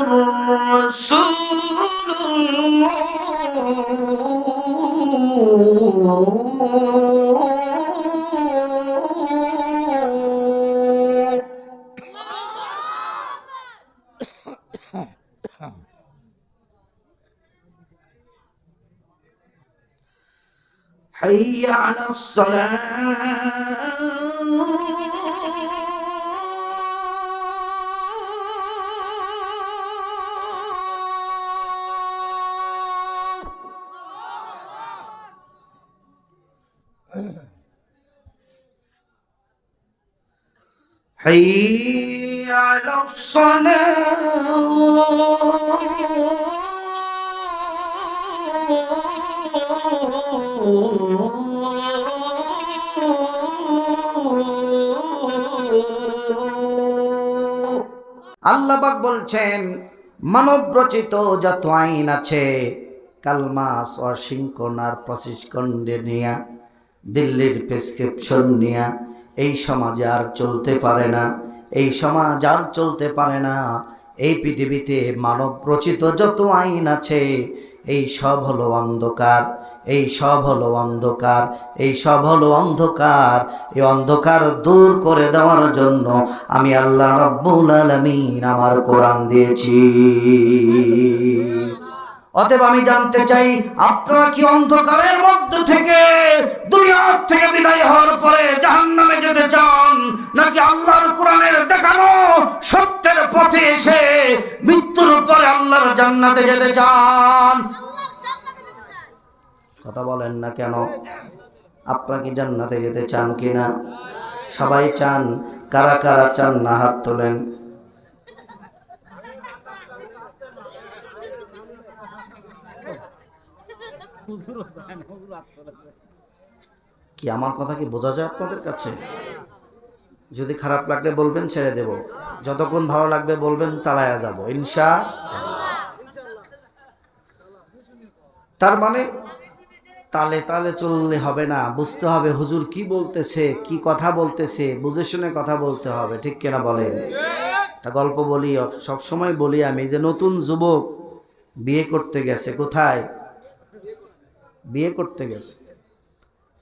رسول حي على الصلاة حي على الصلاة আল্লাহবাক বলছেন মানব রচিত যত আইন আছে কালমাস ওয়াশিংটন আর প্রশিক্ষণে নিয়া দিল্লির প্রেসক্রিপশন নিয়া এই সমাজ আর চলতে পারে না, এই সমাজ আর চলতে পারে না। এই পৃথিবীতে মানব রচিত যত আইন আছে, এই সব হলো অন্ধকার, এই সব হলো অন্ধকার, এই সব হলো অন্ধকার। এই অন্ধকার দূর করে দেওয়ার জন্য আমি আল্লাহ রব্বুল আলামিন আমার কোরআন দিয়েছি। অতএব আমি জানতে চাই, আপনারা কি অন্ধকারের মধ্য থেকে দুনিয়ার থেকে বিদায় হওয়ার পরে জাহান্নামে যেতে চান? নাকি আল্লাহর কোরআনের দেখানো সত্যের পথে এসে মৃত্যুর পরে আল্লাহর জান্নাতে যেতে চান? কথা বলেন না কেন? আপনারা কি জান্নাতে যেতে চান কিনা? সবাই চান, কারা কারা চান না হাত তোলেন? কি আমার কথা কি বোঝা যায় আপনাদের কাছে? যদি খারাপ লাগলে বলবেন, ছেড়ে দেব। যতক্ষণ ভালো লাগবে বলবেন, চালায়া যাব। ইনশা তার মানে তালে তালে চললে হবে না। বুঝতে হবে হুজুর কি বলতেছে, কি কথা বলতেছে, বুঝে শুনে কথা বলতে হবে। ঠিক কিনা বলেন? একটা গল্প বলি, সব সময় বলি আমি যে নতুন যুবক বিয়ে করতে গেছে, কোথায়? বিয়ে করতে গেছে।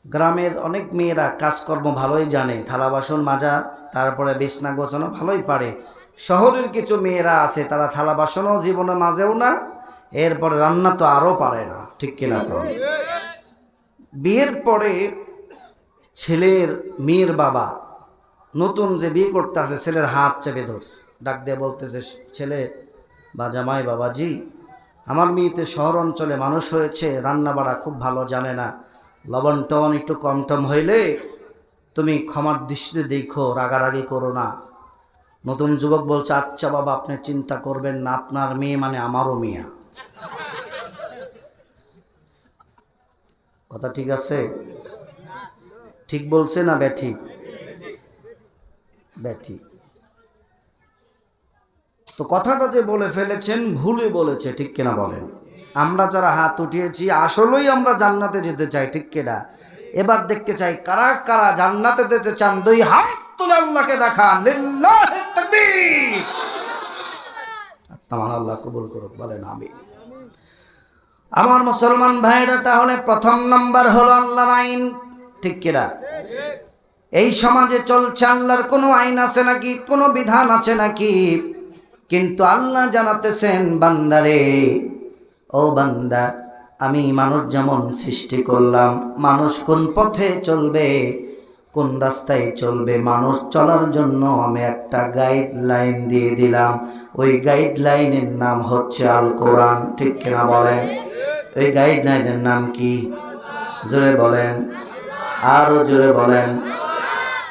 গ্রামের অনেক মেয়েরা কাজকর্ম ভালোই জানে, থালা বাসন মাজা, তারপরে বিছনা গোছানো ভালোই পারে। শহরের কিছু মেয়েরা আছে, তারা থালা বাসনও জীবনে মাজেও না, এরপরে রান্না তো আরও পারে না, ঠিক কিনা বিয়ের পরে ছেলের মেয়ের বাবা নতুন যে বিয়ে করতে আছে ছেলের হাত চেপে ধরছে। ডাক দিয়ে বলতেছে, ছেলে বা জামাই বাবাজি আমার মেয়েতে শহর অঞ্চলে মানুষ হয়েছে, রান্না বাড়া খুব ভালো জানে না। লবণ টবণ একটু কম টম হইলে তুমি ক্ষমার দৃষ্টিতে দেখো, রাগারাগি করো না। নতুন যুবক বলছে আচ্ছা বাবা, আপনি চিন্তা করবেন না, আপনার মেয়ে মানে আমারও মেয়া। কথা ঠিক আছে? ঠিক বলছে না ব্যাঠিক ব্যাঠিক তো কথাটা যে বলে ফেলেছেন ভুলে বলেছে, ঠিক কিনা বলেন? আমরা যারা হাত উঠিয়েছি, আসলেই আমরা জান্নাতে যেতে চাই, ঠিক কিনা? এবার দেখতে চাই, কারা কারা জান্নাতে যেতে চান? দুই হাত তুলে আল্লাহকে দেখান আল্লাহ কবুল করুক, বলেন আমি আমার মুসলমান ভাইরা, তাহলে প্রথম নাম্বার হলো আল্লাহর আইন, ঠিক কিনা? এই সমাজে চলছে আল্লাহর কোনো আইন আছে নাকি? কোনো বিধান আছে নাকি? কিন্তু আল্লাহ জানাতেছেন, বান্দারে, ও বান্দা, আমি মানুষ যেমন সৃষ্টি করলাম, মানুষ কোন পথে চলবে, কোন রাস্তায় চলবে, মানুষ চলার জন্য আমি একটা গাইডলাইন দিয়ে দিলাম। ওই গাইডলাইনের নাম হচ্ছে আল কোরআন ঠিক কিনা বলেন? ওই গাইডলাইনের নাম কি? জোরে বলেন। আরও জোরে বলেন।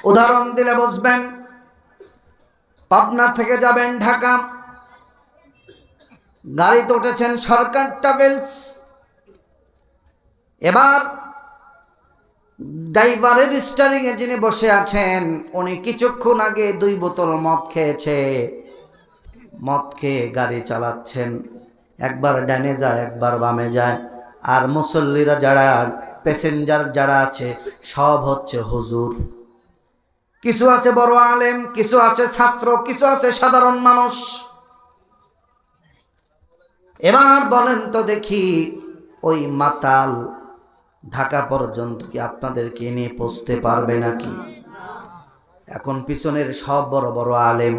উদাহরণ দিলে বুঝবেন পাবনা থেকে যাবেন ঢাকা। গাড়িতে উঠেছেন সরকার ট্রাভেলস। এবার ড্রাইভারের স্টারিং এ যিনি বসে আছেন, উনি কিছুক্ষণ আগে দুই বোতল মদ খেয়েছে। মদ খেয়ে গাড়ি চালাচ্ছেন। একবার ডানে যায়, একবার বামে যায়। আর মুসল্লিরা যারা, প্যাসেঞ্জার যারা আছে, সব হচ্ছে হুজুর। কিছু আছে বড় আলেম, কিছু আছে ছাত্র, কিছু আছে সাধারণ মানুষ। এবার বলেন তো দেখি ওই মাতাল ঢাকা পর্যন্ত কি আপনাদেরকে নিয়ে পৌঁছতে পারবে নাকি? এখন পিছনের সব বড় বড় আলেম,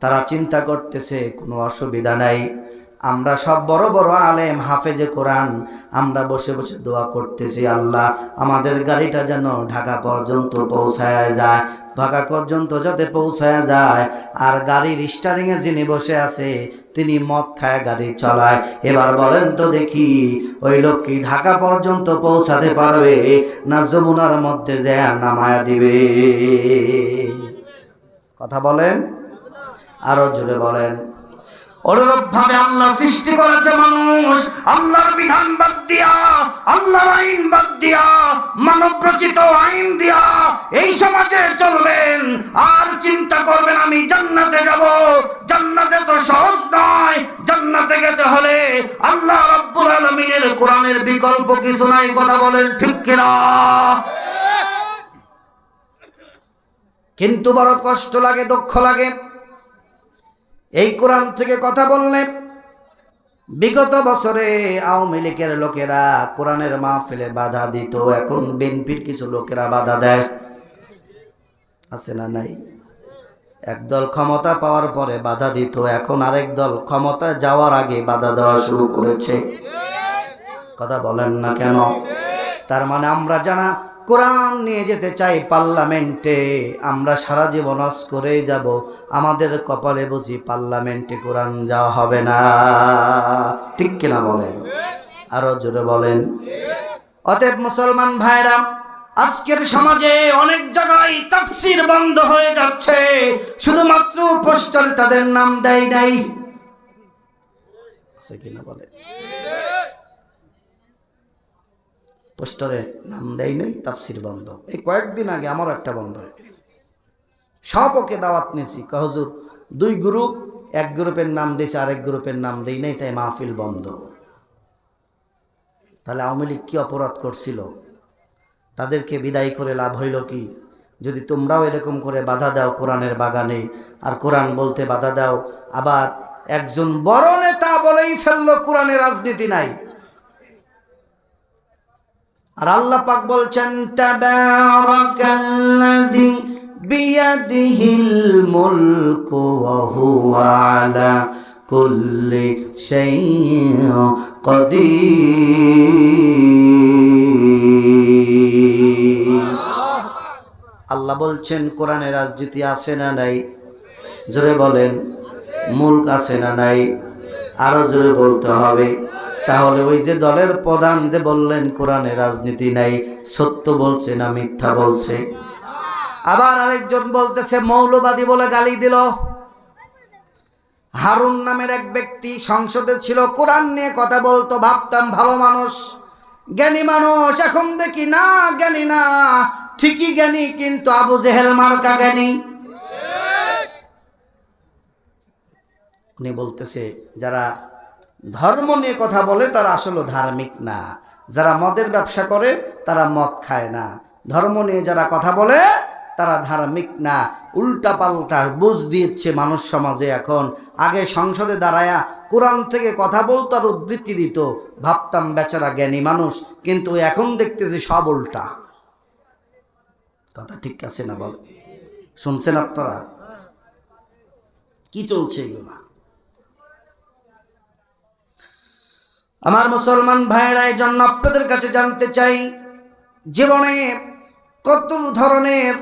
তারা চিন্তা করতেছে, কোনো অসুবিধা নাই। আমরা সব বড় বড় আলেম, হাফেজে কোরআন, আমরা বসে বসে দোয়া করতেছি, আল্লাহ, আমাদের গাড়িটা যেন ঢাকা পর্যন্ত পৌঁছায় যায়। ঢাকা পর্যন্ত যাতে পৌঁছায় যায়। আর গাড়ির স্টারিংয়ে যিনি বসে আছে, তিনি মদ খায়, গাড়ি চালায়। এবার বলেন তো দেখি, ওই লোক কি ঢাকা পর্যন্ত পৌঁছাতে পারবে, না যমুনার মধ্যে দেয়া নামায়া দিবে? কথা বলেন? আরও জোরে বলেন। আল্লাহ চলবেন। আর চিন্তা করবেন, আমি জান্নাতে যাব। জান্নাতে তো সহজ নয়। জান্নাতে হলে আল্লাহ রাব্বুল আলামিনের কোরআনের বিকল্প কিছু নাই। কথা বলেন ঠিক কিনা? কিন্তু বড় কষ্ট লাগে, দুঃখ লাগে। এই কোরআন থেকে কথা বললে বিগত বছরে আওয়ামী লীগের লোকেরা কোরআনের মাহফিলে বাধা দিত, এখন বিএনপির কিছু লোকেরা বাধা দেয়। আছে না নাই? একদল ক্ষমতা পাওয়ার পরে বাধা দিত, এখন আরেক দল ক্ষমতা যাওয়ার আগে বাধা দেওয়া শুরু করেছে। কথা বলেন না কেন? তার মানে আমরা জানা কোরআন নিয়ে যেতে চাই পার্লামেন্টে, আমরা সারা জীবন অস করেই যাব। আমাদের কপালে বুঝি পার্লামেন্টে কোরআন যাওয়া হবে না। ঠিক কিনা বলেন? আরও জোরে বলেন। অতএব মুসলমান ভাইরা, আজকের সমাজে অনেক জায়গায় তাফসির বন্ধ হয়ে যাচ্ছে। শুধুমাত্র পোস্টারে তাদের নাম দেয় নাই। আছে কিনা বলে পোস্টারে নাম দেয় নাই, তাফসির বন্ধ। এই কয়েকদিন আগে আমারও একটা বন্ধ হয়ে গেছে। সব ওকে দাওয়াত নিয়েছি কহজুর দুই গ্রুপ, এক গ্রুপের নাম দিয়েছে, আরেক গ্রুপের নাম দেই নাই, তাই মাহফিল বন্ধ। তাহলে আওয়ামী লীগ কী অপরাধ করছিল? তাদেরকে বিদায় করে লাভ হইল কি? যদি তোমরাও এরকম করে বাধা দাও কোরআনের বাগানে, আর কোরআন বলতে বাধা দাও, আবার একজন বড় নেতা বলেই ফেলল কোরআনে রাজনীতি নাই। আর আল্লাহ পাক বলছেন কুল্লি আল্লাহ বলছেন, কোরআনে রাজনীতি আছে না নাই? জোরে বলেন, মুলক আছে না নাই? আরও জোরে বলতে হবে। তাহলে ওই যে দলের প্রধান যে বললেন, কোরআনে রাজনীতি নাই, সত্য বলছে না মিথ্যা বলছে? আবার আরেকজন বলতেছে, মৌলবাদী বলে গালি দিল। হারুন নামের এক ব্যক্তি সংসদে ছিল, কোরআন নিয়ে কথা বলতো, ভাবতাম ভালো মানুষ, জ্ঞানী মানুষ, এখন দেখি না, জ্ঞানী না, ঠিকই জ্ঞানী, কিন্তু আবু জেহেল মার্কা জ্ঞানী। উনি বলতেছে, যারা ধর্ম নিয়ে কথা বলে তারা আসলে ধার্মিক না। যারা মদের ব্যবসা করে, তারা মদ খায় না। ধর্ম নিয়ে যারা কথা বলে, তারা ধার্মিক না। উল্টা পাল্টার বুঝ দিচ্ছে মানুষ সমাজে এখন। আগে সংসদে দাঁড়ায়া কোরআন থেকে কথা বলতো আর উদ্ধৃতি দিত। ভাবতাম, বেচারা জ্ঞানী মানুষ, কিন্তু এখন দেখতেছি সব উল্টা। কথা ঠিক আছে না বল? শুনছেন আপনারা? কি চলছে এগুলা? আমার মুসলমান ভাইয়েরা, এই জন্য আপনাদের কাছে জানতে চাই, জীবনে কত ধরনের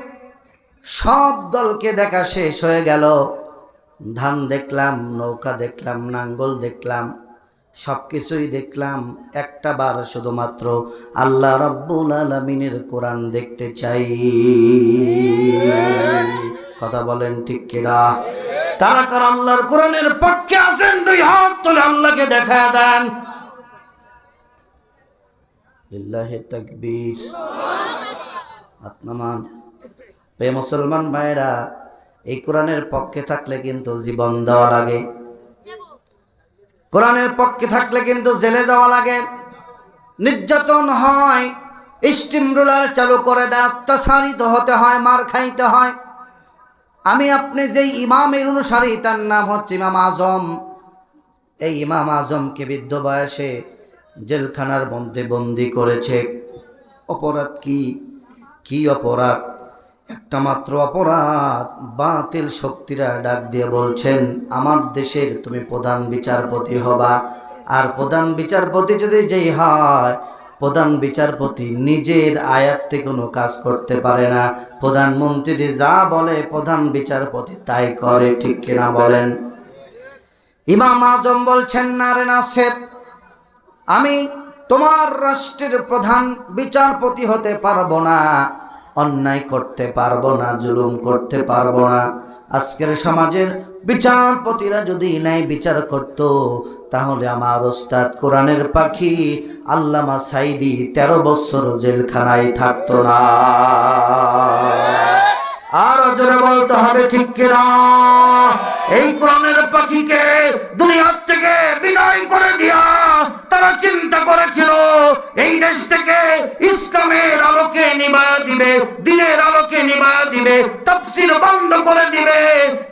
সব দলকে দেখা শেষ হয়ে গেল? ধান দেখলাম, নৌকা দেখলাম, নাঙ্গল দেখলাম সব কিছুই দেখলাম, একটা বার শুধুমাত্র আল্লাহ রব্বুল আলমিনের কোরআন দেখতে চাই। কথা বলেন ঠিক কিনা? কারা কারা আল্লাহর কোরআনের পক্ষে আছেন? দুই হাত তুলে আল্লাহকে দেখা দেন। লিল্লাহি তাকবীর। আপনামান প্রে মুসলমান ভাইরা এই কোরআনের পক্ষে থাকলে কিন্তু জীবন দেওয়া লাগে। কোরআনের পক্ষে থাকলে কিন্তু জেলে যাওয়া লাগে। নির্যাতন হয়, স্টিম রোলার চালু করে দেয়, অত্যাচারিত হতে হয়, মার খাইতে হয়। আমি আপনি যেই ইমামের অনুসারী, তার নাম হচ্ছে ইমাম আজম। এই ইমাম আজমকে বৃদ্ধ বয়সে জেলখানার মধ্যে বন্দি করেছে। অপরাধ কি? কি অপরাধ? একটা মাত্র অপরাধ। বাতিল শক্তিরা ডাক দিয়ে বলছেন, আমার দেশের তুমি প্রধান বিচারপতি হবা। আর প্রধান বিচারপতি যদি যেই হয়, প্রধান বিচারপতি নিজের আয়াত্তে কোনো কাজ করতে পারে না। প্রধানমন্ত্রী যা বলে, প্রধান বিচারপতি তাই করে, ঠিক কিনা বলেন? ইমাম আজম বলছেন না নাসের আমি তোমার রাষ্ট্রের প্রধান বিচারপতি হতে পারব না, অন্যায় করতে পারব না, জুলুম করতে পারব না। আজকের সমাজের বিচারপতিরা যদি ন্যায় বিচার করত, তাহলে আমার ওস্তাদ কোরআনের পাখি আল্লামা সাইদি তেরো বছর জেলখানায় থাকতো না। আর জোরে বলতে হবে, ঠিক কিনা? এই কোরআনের পাখিকে দুনিয়ার থেকে বিদায় করে দিয়া তারা চিন্তা করেছিল। এই দেশ থেকে ইসলামের আলোকে নিবা দিবে, দিনের আলোকে নিবা দিবে তফসিল বন্ধ করে দিবে।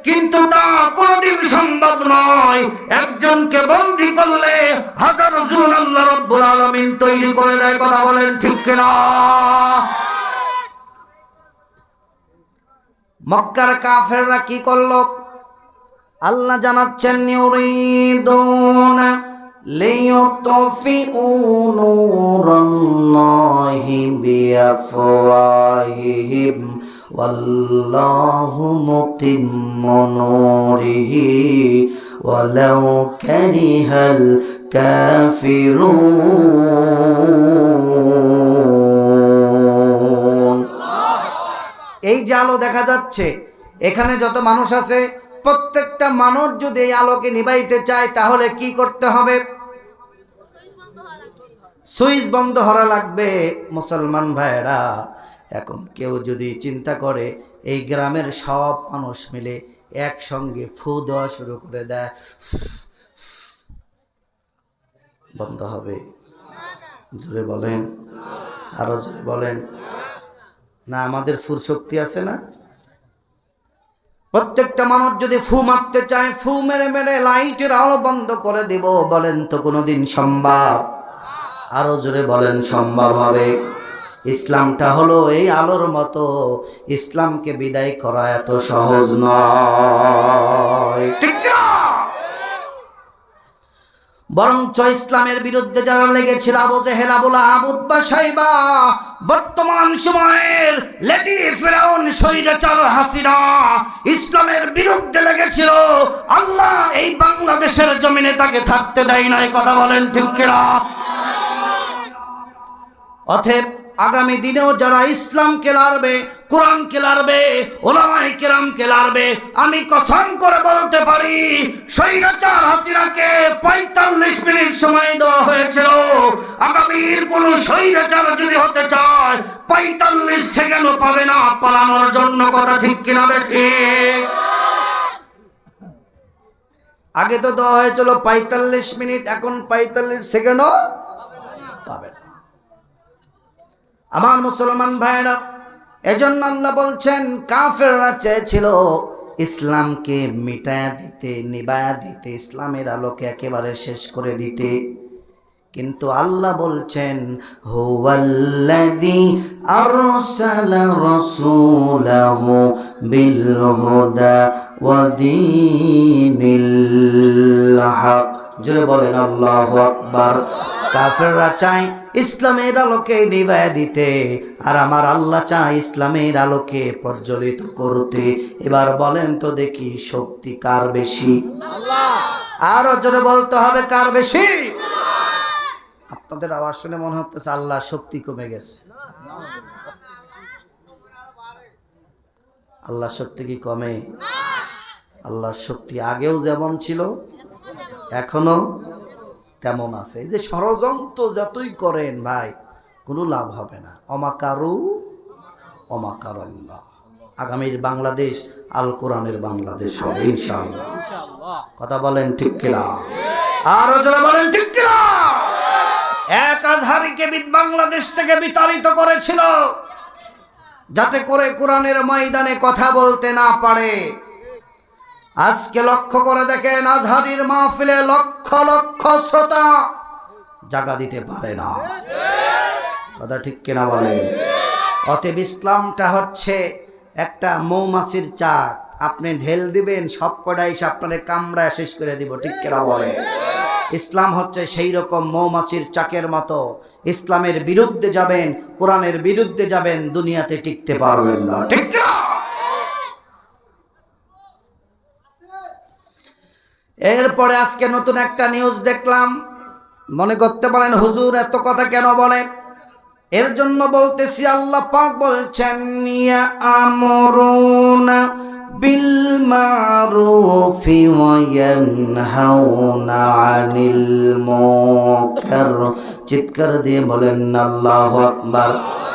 কিন্তু তা কোনোদিন সম্ভব নয়। একজনকে বন্দি করলে হাজার জন আল্লাহ রব্বুল আলামিন তৈরি করে দেয়, কথা বলেন ঠিক কিনা? মক্কার কাফেররা কি করল? আল্লাহ জানাচ্ছেন লিয়ুতফিউ নূরাল্লাহি বিআফওয়াহিহিম ওয়াল্লাহু মুতিম্মু নূরিহি ওয়ালাউ কারিহাল কাফিরুন এই যে আলো দেখা যাচ্ছে, এখানে যত মানুষ আছে, প্রত্যেকটা মানুষ যদি এই আলোকে নিবাইতে চায়, তাহলে কি করতে হবে? সুইচ বন্ধ হরা লাগবে, মুসলমান ভাইয়েরা। এখন কেউ যদি চিন্তা করে, এই গ্রামের সব মানুষ মিলে একসঙ্গে ফু দেওয়া শুরু করে দেয়। বন্ধ হবে। জোরে বলেন। আরও জোরে বলেন। না, আমাদের ফুর শক্তি আছে না? প্রত্যেকটা মানুষ যদি ফু মারতে চায়, ফু মেরে মেরে লাইটের আলো বন্ধ করে দিব, বলেন তো কোনোদিন সম্ভব? আরও জোরে বলেন, সম্ভব হবে। ইসলামটা হলো এই আলোর মতো। ইসলামকে বিদায় করা এত সহজ নয়। বরঞ্চ ইসলামের বিরুদ্ধে যারা লেগেছিল আবু জেহেল আবুল আবুদ বা সাইবা বর্তমান সময়ের লেডি ফেরাউন, স্বৈরাচার হাসিনা, ইসলামের বিরুদ্ধে লেগেছিল, আল্লাহ এই বাংলাদেশের জমিনে তাকে থাকতে দেয় নাই, কথা বলেন ঠিক কিনা? অথব আগামী দিনেও যারা ইসলামকে লাড়বে কোরআনকে লাড়বে ওলামাই কেরামকে লাড়বে আমি কসম করে বলতে পারি, স্বৈরাচার হাসিনাকে পঁয়তাল্লিশ মিনিট সময় দেওয়া হয়েছিল। আগামীর কোন স্বৈরাচার যদি হতে চায়, পঁয়তাল্লিশ সেকেন্ডও পাবে না পালানোর জন্য, কথা ঠিক কিনা বেঠি? আগে তো দেওয়া হয়েছিল পঁয়তাল্লিশ মিনিট, এখন পঁয়তাল্লিশ সেকেন্ডও পাবে না। আমার মুসলমান ভাইরা এজন্য আল্লাহ বলছেন, কাফেররা চেয়েছিল ইসলামকে মিটায়া দিতে, নিবায়া দিতে, ইসলামের আলোকে একেবারে শেষ করে দিতে। কিন্তু আল্লাহ বলছেন, হুয়াল্লাযী আরসালা রাসূলাহু বিল হুদা ওয়া দীনিল হক জোরে বলেন, আল্লাহু আকবার। কাফেররা চায় ইসলামের আলোকে নিভায় দিতে। আর আমার আল্লাহ চায় ইসলামের আলোকে প্রজ্বলিত করতে। এবার বলেন তো দেখি শক্তি কার বেশি? আরও জোরে বলতে হবে কার বেশি? আপনাদের আওয়াজ শুনে মনে হচ্ছে আল্লাহ শক্তি কমে গেছে। আল্লাহ শক্তি কি কমে? আল্লাহর শক্তি আগেও যেমন ছিল, এখনও তেমন আছে। যে ষড়যন্ত্র যতই করেন ভাই কোনো লাভ হবে না। অমাকারু অমাকার আল্লাহ আগামীর বাংলাদেশ আল কোরআনের বাংলাদেশ হবে ইনশাআল্লাহ। কথা বলেন ঠিক কিনা? আরও যারা বলেন ঠিক কিনা? এক বিদ বাংলাদেশ থেকে বিতাড়িত করেছিল যাতে করে কোরআনের ময়দানে কথা বলতে না পারে। আজকে লক্ষ্য করে দেখেন আজহারির মাহফিলে লক্ষ লক্ষ শ্রোতা জাগা দিতে পারে না। কথা ঠিক কিনা বলেন? অতএব ইসলামটা হচ্ছে একটা মৌমাছির চাক আপনি ঢেল দিবেন, সব কটা এসে আপনার কামড়ায় শেষ করে দিব, ঠিক কিনা বলেন? ইসলাম হচ্ছে সেই রকম মৌমাছির চাকের মতো। ইসলামের বিরুদ্ধে যাবেন, কোরআনের বিরুদ্ধে যাবেন, দুনিয়াতে টিকতে পারবেন না, ঠিক কিনা? এরপরে আজকে নতুন একটা নিউজ দেখলাম। মনে করতে পারেন হুজুর এত কথা কেন বলে? এর জন্য বলতেছি আল্লাহ পাক বলছেন ইয়া আমরুনা বিল মারুফি ওয়া ইয়ানহাউনা আনিল মুনকার। চিৎকার দিয়ে বলেন, আল্লাহু আকবার।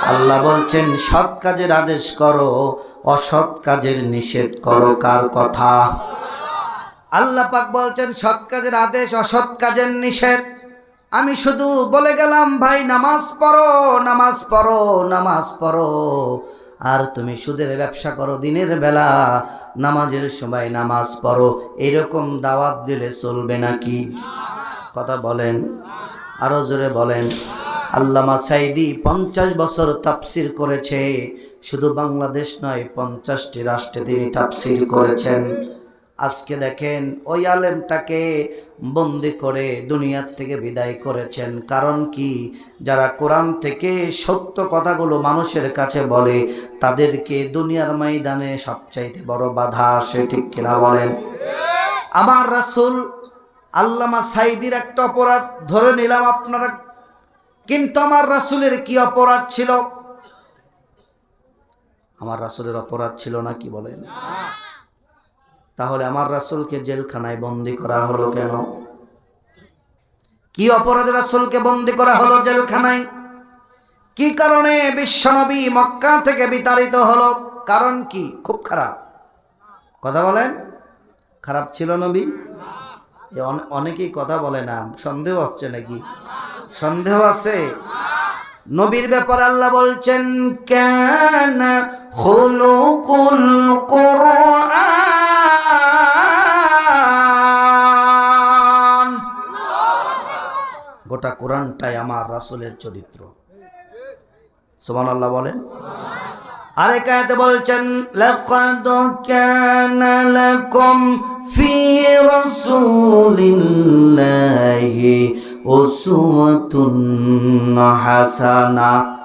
আল্লাহ বলছেন, সৎ কাজের আদেশ করো, অসৎ কাজের নিষেধ করো। কার কথা? আল্লাহ পাক বলছেন, সৎ কাজের আদেশ, অসৎ কাজের নিষেধ। আমি শুধু বলে গেলাম, ভাই, নামাজ পড়ো নামাজ পড়ো নামাজ পড়ো। আর তুমি সুদের ব্যবসা করো দিনের বেলা, নামাজের সময় নামাজ পড়ো। এরকম দাওয়াত দিলে চলবে নাকি? কথা বলেন, আরও জোরে বলেন। আল্লামা সাইদি পঞ্চাশ বছর তাফসির করেছে। শুধু বাংলাদেশ নয়, পঞ্চাশটি রাষ্ট্রে তিনি তাফসির করেছেন। আজকে দেখেন ওই আলেমটাকে বন্দি করে দুনিয়ার থেকে বিদায় করেছেন। কারণ কি? যারা কোরআন থেকে সত্য কথাগুলো মানুষের কাছে বলে, তাদেরকে দুনিয়ার ময়দানে সবচাইতে বড় বাধা আসে, ঠিক কিনা বলেন? আমার রাসূল আল্লামা সাইদির একটা অপরাধ ধরে নিলাম আপনারা। কিন্তু আমার রাসূলের কি অপরাধ ছিল? আমার রাসূলের অপরাধ ছিল না কি বলেন? তাহলে আমার রাসূলকে জেলখানায় বন্দি করা হলো কেন? কি অপরাধে রাসূলকে বন্দি করা হলো জেলখানায়? কি কারণে বিশ্বনবী মক্কা থেকে বিতাড়িত হলো? কারণ কি? খুব খারাপ। কথা বলেন? খারাপ ছিল নবী? অনেকেই কথা বলে না। সন্দেহ হচ্ছে নাকি? সন্দেহ আছে? নবীর ব্যাপারে আল্লাহ বলছেন কেন খুলুকুল কোরআন কোরআনটাই আমার রাসূলের চরিত্র। সুবহানাল্লাহ বলেন। আরেক বলছেন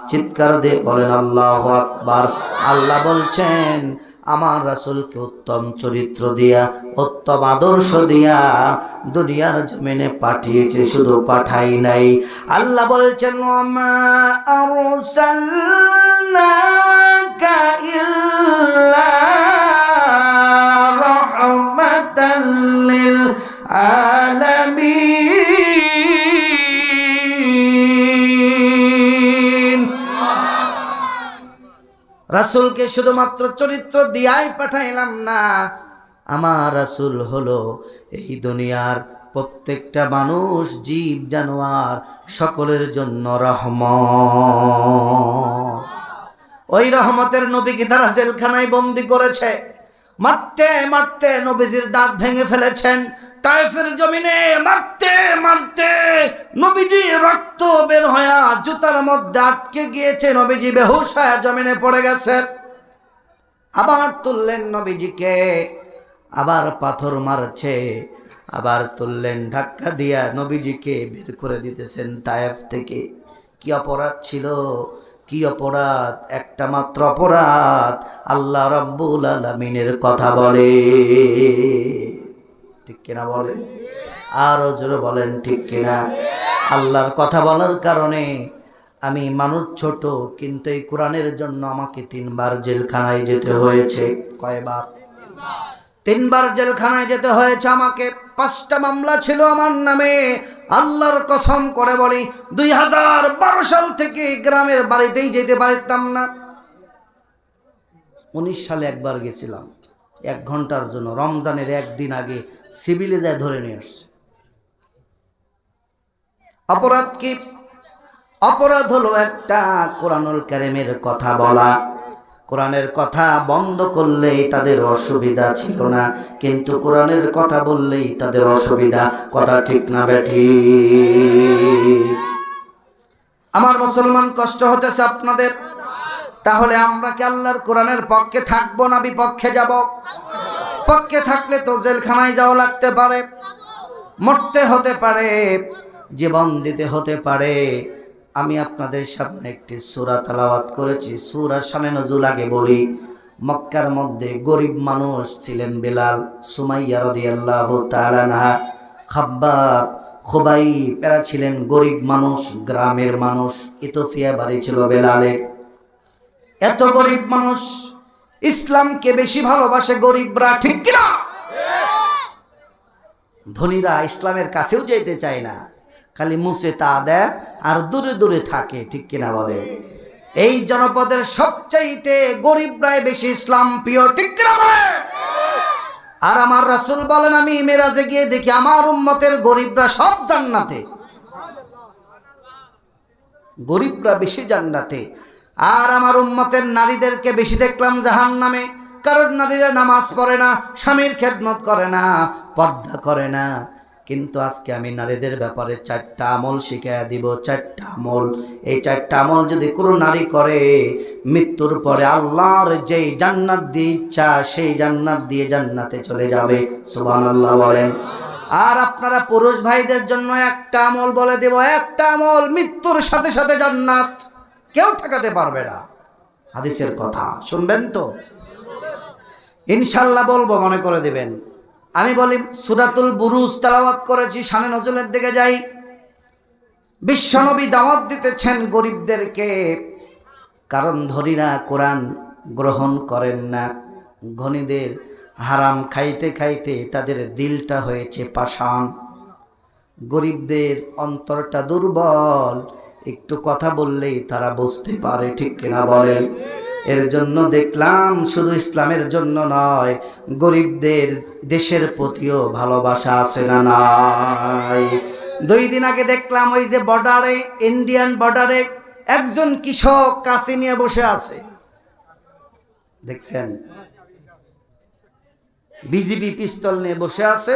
চিৎকার দিয়ে বলেন, আল্লাহু আকবার। আল্লাহ বলছেন আমার রাসূলকে উত্তম চরিত্র দিয়া, উত্তম আদর্শ দিয়া দুনিয়ার জমিনে পাঠিয়েছে, শুধু পাঠাই নাই। আল্লাহ বলছেন, ওমা রাসূলকে শুধুমাত্র চরিত্র দিয়াই পাঠাইলাম না, আমার রাসূল হলো এই দুনিয়ার প্রত্যেকটা মানুষ, জীব, জানোয়ার, সকলের জন্য রহমত। ওই রহমতের নবীকে তারা জেলখানায় বন্দি করেছে? মারতে মারতে নবীজির দাঁত ভেঙে ফেলেছেন তাইফের জমিনে মারতে মারতে নবীজি রক্ত বের হয়া জুতার মধ্যে আটকে গিয়েছে। নবীজি বেহুশ হয়ে জমিনে পড়ে গেছে। আবার তুললেন নবীজিকে, আবার পাথর মারছে, আবার তুললেন ধাক্কা দিয়া নবীজিকে বের করে দিতেছেন তায়েফ থেকে। কি অপরাধ ছিল? কি অপরাধ? একটা মাত্র অপরাধ। আল্লাহ রব্বুল আলমিনের কথা বলে। ঠিক কিনা বলে আরও জোরে বলেন, ঠিক কিনা? আল্লাহর কথা বলার কারণে আমি মানুষ ছোট, কিন্তু এই কোরআনের জন্য আমাকে তিনবার জেলখানায় যেতে হয়েছে। কয়বার? তিনবার জেলখানায় যেতে হয়েছে আমাকে। পাঁচটা মামলা ছিল আমার নামে। আল্লাহর কসম করে বলি, দুই হাজার বারো সাল থেকে গ্রামের বাড়িতেই যেতে পারতাম না। উনিশ সালে একবার গেছিলাম। এক ঘণ্টার জন্য। রমজানের একদিন আগে সিভিলে যায় ধরে নিয়ে আসছে। অপরাধ কি? অপরাধ হলো একটা কোরআনুল কারিমের কথা বলা। কোরআনের কথা বন্ধ করলেই তাদের অসুবিধা ছিল না, কিন্তু কোরআনের কথা বললেই তাদের অসুবিধা। কথা ঠিক না বেঠি আমার মুসলমান কষ্ট হতেছে আপনাদের। তাহলে আমরা কি আল্লাহর কোরআনের পক্ষে থাকব না বিপক্ষে যাব? পক্ষে থাকলে তো জেলখানায় যাওয়া লাগতে পারে, মরতে হতে পারে, জীবন দিতে হতে পারে। আমি আপনাদের সামনে একটি সুরা তালাওয়াত করেছি, সুরা শানে নজুল আগে বলি, মক্কার মধ্যে গরিব মানুষ ছিলেন বেলাল, সুমাইয়া রদিয়াল্লাহু তাআলা আনহা, খাব্বাব খুবাই এরা ছিলেন গরিব মানুষ, গ্রামের মানুষ ইতোফিয়া বাড়ি ছিল বেলালের। এত গরিব মানুষ ইসলামকে বেশি ভালোবাসে গরিবরা ঠিক কিনা? ধনীরা ইসলামের কাছেও যেতে চায় না। খালি মুছে তা দেয় আর দূরে দূরে থাকে ঠিক কিনা বলে? এই জনপদের সবচাইতে গরিবরাই বেশি ইসলাম প্রিয় ঠিক কিনা বলে? আর আমার রাসুল বলেন আমি মেরাজে গিয়ে দেখি আমার উম্মতের গরিবরা সব জান্নাতে। গরিবরা বেশি জান্নাতে। আর আমার উম্মতের নারীদেরকে বেশি দেখলাম জাহান নামে কারণ নারীরা নামাজ পড়ে না, স্বামীর খেদমত করে না, পর্দা করে না। কিন্তু আজকে আমি নারীদের ব্যাপারে চারটা আমল শিখাইয়া দিব, চারটা আমল। এই চারটা আমল যদি কোনো নারী করে, মৃত্যুর পরে আল্লাহর যেই জান্নাত দিয়ে ইচ্ছা, সেই জান্নাত দিয়ে জান্নাতে চলে যাবে। সুবহানাল্লাহ বলেন। আর আপনারা পুরুষ ভাইদের জন্য একটা আমল বলে দেব, একটা আমল মৃত্যুর সাথে সাথে জান্নাত। কেউ ঠেকাতে পারবে না। হাদিসের কথা। শুনবেন তো? ইনশাল্লাহ বলব, মনে করে দিবেন। আমি বলি, সুরাতুল বুরুজ তালাওয়াত করেছি শানে নজলের দিকে যাই। বিশ্বনবী দাওয়াত দিতেছেন গরিবদেরকে। কারণ ধনীরা কোরআন গ্রহণ করেন না। ধনীদের হারাম খাইতে খাইতে তাদের দিলটা হয়েছে পাষাণ। গরিবদের অন্তরটা দুর্বল। একটু কথা বললেই তারা বুঝতে পারে ঠিক কিনা বলেন এর জন্য দেখলাম শুধু ইসলামের জন্য নয়, গরিবদের দেশের প্রতিও ভালোবাসা আছে না নাই। দুই দিন আগে দেখলাম ওই যে বর্ডারে, ইন্ডিয়ান বর্ডারে একজন কৃষক কাছে নিয়ে বসে আছে। দেখছেন? বিজিবি পিস্তল নিয়ে বসে আছে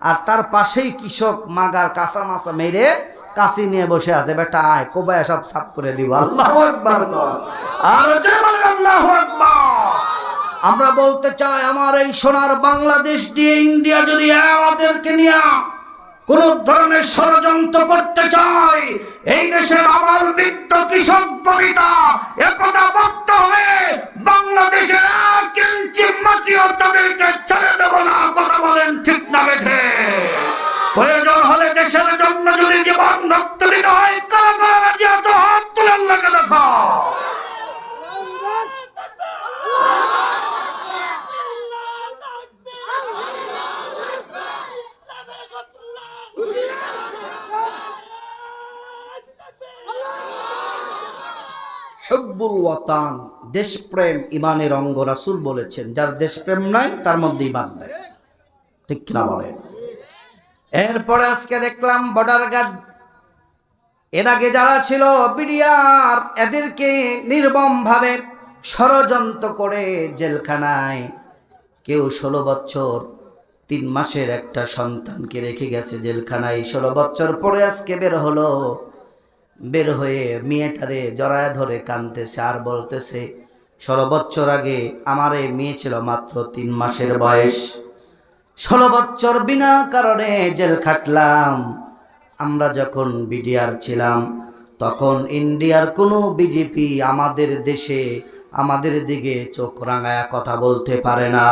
আর তার পাশেই কৃষক মাগার কাঁচা মাছা মেরে কাশি নিয়ে বসে আছে, বেটা, আয়, কোবায় সব সাফ করে দিব আল্লাহ আল্লাহু। আমরা বলতে চাই, আমার এই সোনার বাংলাদেশ দিয়ে ইন্ডিয়া যদি আমাদেরকে নিয়ে কোন ধরনের ষড়যন্ত্র করতে চায়, এই দেশের আমার বৃদ্ধ কৃষক বনিতা ওয়াতান দেশপ্রেম ইমানের অঙ্গ রাসূল বলেছেন। যার দেশপ্রেম নাই, তার মধ্যে ইমান নাই। ঠিক কিনা বলেন এরপরে আজকে দেখলাম বর্ডার গার্ড। এর আগে যারা ছিল বিডিআর, এদেরকে নির্মমভাবে ষড়যন্ত্র করে জেলখানায় কেউ ষোলো বছর, তিন মাসের একটা সন্তানকে রেখে গেছে জেলখানায়। ষোলো বছর পরে আজকে বের হলো বের হয়ে মেয়েটারে জড়ায় ধরে কানতেছে আর বলতেছে ষোলো বছর আগে আমার এই মেয়ে ছিল মাত্র তিন মাসের বয়স। ষোলো বছর বিনা কারণে জেল খাটলাম। আমরা যখন বিডিআর ছিলাম তখন ইন্ডিয়ার কোনো বিজেপি আমাদের দেশে আমাদের দিকে চোখ রাঙায় কথা বলতে পারে না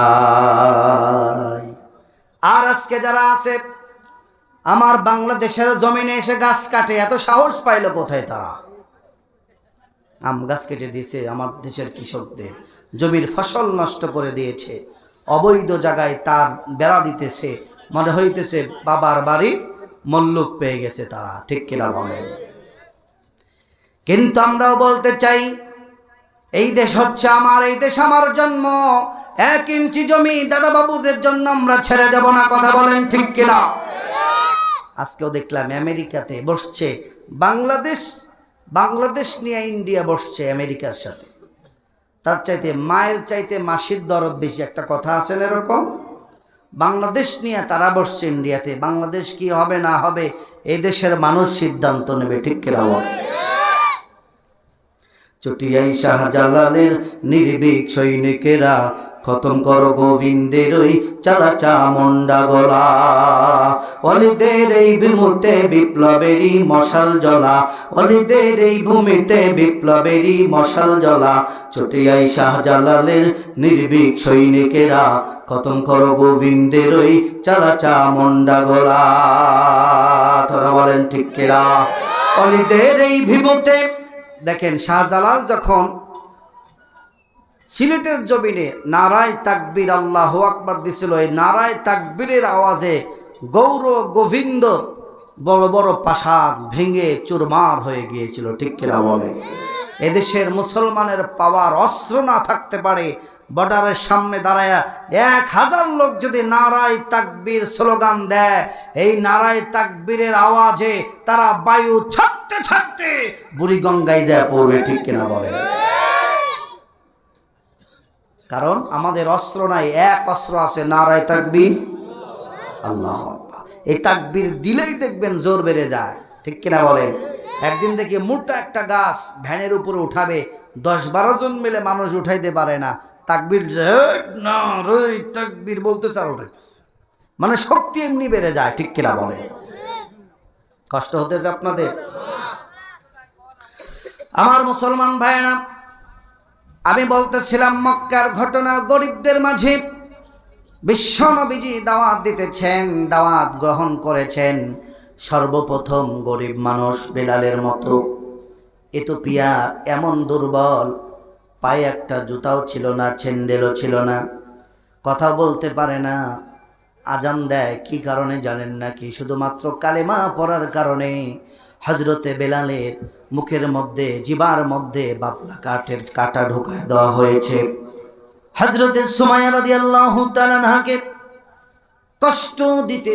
আর আজকে যারা আছে আমার বাংলাদেশের জমিনে এসে গাছ কাটে, এত সাহস পাইল কোথায় তারা? আম গাছ কেটে দিয়েছে আমার দেশের কৃষকদের। জমির ফসল নষ্ট করে দিয়েছে, অবৈধ জায়গায় তার বেড়া দিতেছে, মনে হইতেছে বাবার বাড়ি মল্লুক পেয়ে গেছে তারা, ঠিক কিনা বলেন? কিন্তু আমরাও বলতে চাই, এই দেশ হচ্ছে আমার, এই দেশ আমার জন্ম। এক ইঞ্চি জমি দাদা বাবুদের জন্য আমরা ছেড়ে দেব না, কথা বলেন ঠিক কিনা? আজকেও দেখলাম আমেরিকাতে বসছে। বাংলাদেশ বাংলাদেশ নিয়ে ইন্ডিয়া বসছে আমেরিকার সাথে। তার চাইতে, মায়ের চাইতে মাসির দরদ বেশি একটা কথা আছে না এরকম? বাংলাদেশ নিয়ে তারা বসছে ইন্ডিয়াতে। বাংলাদেশ কি হবে না হবে এই দেশের মানুষ সিদ্ধান্ত নেবে, ঠিক কিনা চটিয়াই শাহজালালের নির্ভীক সৈনিকেরা খতম কর গোবিন্দের ওই চালা চামুন্ডা গলা। অলিদের এই ভূমিতে বিপ্লবেরই মশাল জ্বলা। অলিদের এই ভূমিতে বিপ্লবেরই মশাল জ্বলা। চটিয়াই শাহজালালের নির্ভীক সৈনিকেরা খতম কর গোবিন্দের ওই চালা চামুন্ডা গলা। কথা বলেন ঠিক কেরা অলিদের এই ভূমিতে দেখেন শাহজালাল যখন সিলেটের জমিনে নারায় তাকবীর আল্লাহ আকবার দিছিল। এই নারায় তাকবীরের আওয়াজে গৌর গোবিন্দ বড় বড় প্রাসাদ ভেঙে চুরমার হয়ে গিয়েছিল। ঠিক কিনা বলে? এদেশের মুসলমানের পাওয়ার অস্ত্র না থাকতে পারে, বর্ডারের সামনে দাঁড়ায় এক হাজার লোক যদি নারায় তাকবীর স্লোগান দেয়, এই নারায় তাকবীরের আওয়াজে তারা বায়ু ছাড়তে ছাড়তে বুড়িগঙ্গায় যায় পড়বে। ঠিক কিনা বলে? কারণ আমাদের অস্ত্র নাই এক অস্ত্র আছে নারায় তাকবীর। আল্লাহ। এই তাকবির দিলেই দেখবেন জোর বেড়ে যায়। ঠিক কিনা বলেন? একদিন দেখি মোটা একটা গাছ ভ্যানের উপরে উঠাবে দশ বারো জন মিলে মানুষ উঠাইতে পারে না। তাকবির যে, "এই না তাকবীর বলতে চার উঠাইতেছে। মানে শক্তি এমনি বেড়ে যায় ঠিক কিনা বলে কষ্ট হতেছে আপনাদের? আমার মুসলমান ভাইয়েরা আমি বলতেছিলাম, মক্কার ঘটনা গরিবদের মাঝে। বিশ্ব নবীজি দাওয়াত দিতেছেন, দাওয়াত গ্রহণ করেছেন। সর্বপ্রথম গরিব মানুষ বেলালের মতো। এতোপিয়া এমন দুর্বল, পায়ে একটা জুতাও ছিল না ছেন্ডেলও ছিল না। কথা বলতে পারে না। আজান দেয়, কি কারণে জানেন না কি শুধুমাত্র কালেমা পড়ার কারণে। হজরতে বেলালের মুখের মধ্যে, জিবার মধ্যে বাবলা কাঠের কাটা ঢোকায় দেওয়া হয়েছে। হজরতের সময় রাদিয়াল্লাহু তাআলা কষ্ট দিতে